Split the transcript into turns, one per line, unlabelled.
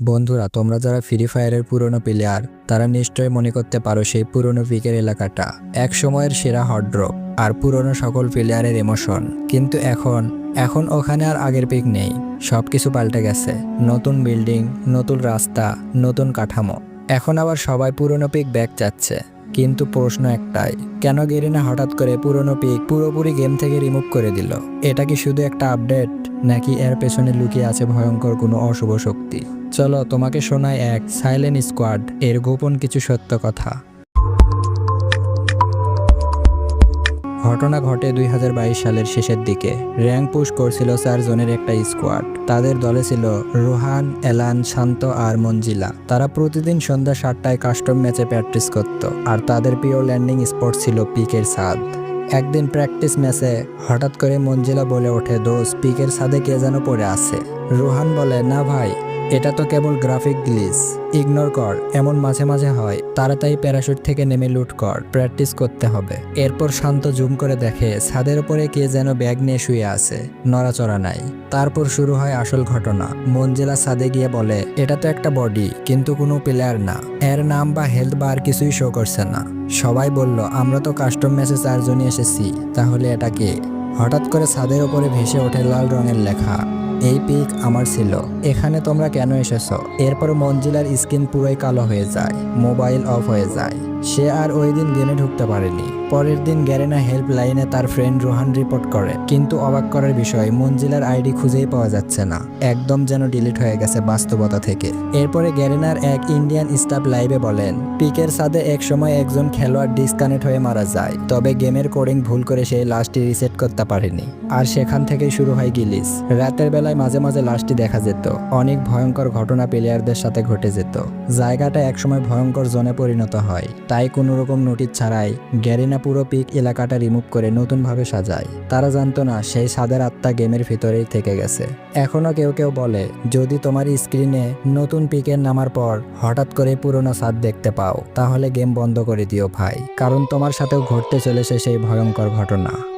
বন্ধুরা, তোমরা যারা ফ্রি ফায়ারের পুরনো প্লেয়ার তারা নিশ্চয়ই মনে করতে পারো সেই পুরনো পিকের এলাকাটা। এক সময়ের সেরা হটড্রপ আর পুরনো সকল প্লেয়ারের ইমোশন কিন্তু এখন এখন ওখানে আর আগের পিক নেই। সব কিছু পাল্টে গেছে। নতুন বিল্ডিং নতুন রাস্তা, নতুন কাঠামো। এখন আবার সবাই পুরনো পিক ব্যাক চাচ্ছে। কিন্তু প্রশ্ন একটাই, কেন গেরিনা হঠাৎ করে পুরনো পিক পুরোপুরি গেম থেকে রিমুভ করে দিল? এটা কি শুধু একটা আপডেট নাকি এর পেছনে লুকিয়ে আছে ভয়ঙ্কর কোনো অশুভ শক্তি? চলো তোমাকে শোনায় এক সাইলেন্ট স্কোয়াড, এর গোপন কিছু সত্য কথা। ঘটনা ঘটে দুই হাজার বাইশ সালের শেষের দিকে। র্যাঙ্ক পুশ করছিল চার জনের একটা স্কোয়াড। তাদের দলে ছিল রোহান, এলান, শান্ত আর মঞ্জিলা। তারা প্রতিদিন সন্ধ্যা সাতটায় কাস্টম ম্যাচে প্র্যাকটিস করত। আর তাদের প্রিয় ল্যান্ডিং স্পট ছিল পিকের ছাদ একদিন প্র্যাকটিস ম্যাচে হঠাৎ করে মঞ্জিলা বলে ওঠে দোষ পিকের ছাদে কে যেন পড়ে আছে? রোহান বলে, না ভাই এটা তো কেবল গ্রাফিক গ্লিস। ইগনোর কর, এমন মাঝে মাঝে হয়, তাড়াতাড়ি প্যারাশুট থেকে নেমে লুট কর, প্র্যাকটিস করতে হবে। এরপর শান্ত জুম করে দেখে, ছাদের উপরে কে যেন ব্যাগ নিয়ে শুয়ে আছে, নড়াচড়া নাই। তারপর শুরু হয় আসল ঘটনা। মঞ্জিলা ছাদে গিয়ে বলে, এটা তো একটা বডি, কিন্তু কোনো প্লেয়ার না। এর নাম বা হেলথ বা আর কিছুই শো করছে না। সবাই বলল, আমরা তো কাস্টম ম্যাচে চারজনই এসেছি, তাহলে এটা কে? হঠাৎ করে ছাদের ওপরে ভেসে ওঠে লাল রঙের লেখা। এই পিক আমার ছিল। এখানে তোমরা কেন এসেছ? এরপর মঞ্জিলার স্ক্রিন পুরোই কালো হয়ে যায়, মোবাইল অফ হয়ে যায়। সে আর ওই দিন গেমে ঢুকতে পারেনি। পরের দিন গ্যারেনা হেল্প লাইনে তার ফ্রেন্ড রোহান রিপোর্ট করে, কিন্তু অবাক করার বিষয়, মঞ্জিলার আইডি খুঁজেই পাওয়া যাচ্ছে না। একদম যেন ডিলিট হয়ে গেছে বাস্তবতা থেকে। এরপরে গ্যারেনার এক ইন্ডিয়ান স্টাফ লাইভে বলেন, পিকের সাথে এক সময় একজন খেলোয়াড় ডিসকানেক্ট হয়ে মারা যায়, তবে গেমের কোডিং ভুল করে সেই লাশটি রিসেট করতে পারেনি। আর সেখান থেকেই শুরু হয় গিলিস। রাতের বেলায় মাঝে মাঝে লাশটি দেখা যেত। অনেক ভয়ঙ্কর ঘটনা প্লেয়ারদের সাথে ঘটে যেত। জায়গাটা একসময় ভয়ঙ্কর জোনে পরিণত হয়। তাই কোনো রকম নোটিশ ছাড়াই গ্যারিনা পুরো পিক এলাকাটা রিমুভ করে নতুনভাবে সাজায়। তারা জানতো না সেই সাদের আত্মা গেমের ভিতরেই থেকে গেছে। এখনও কেউ কেউ বলে, যদি তোমার স্ক্রিনে নতুন পিকের নামার পর হঠাৎ করে পুরনো সাদ দেখতে পাও, তাহলে গেম বন্ধ করে দিও ভাই। কারণ তোমার সাথেও ঘটতে চলেছে সেই ভয়ঙ্কর ঘটনা।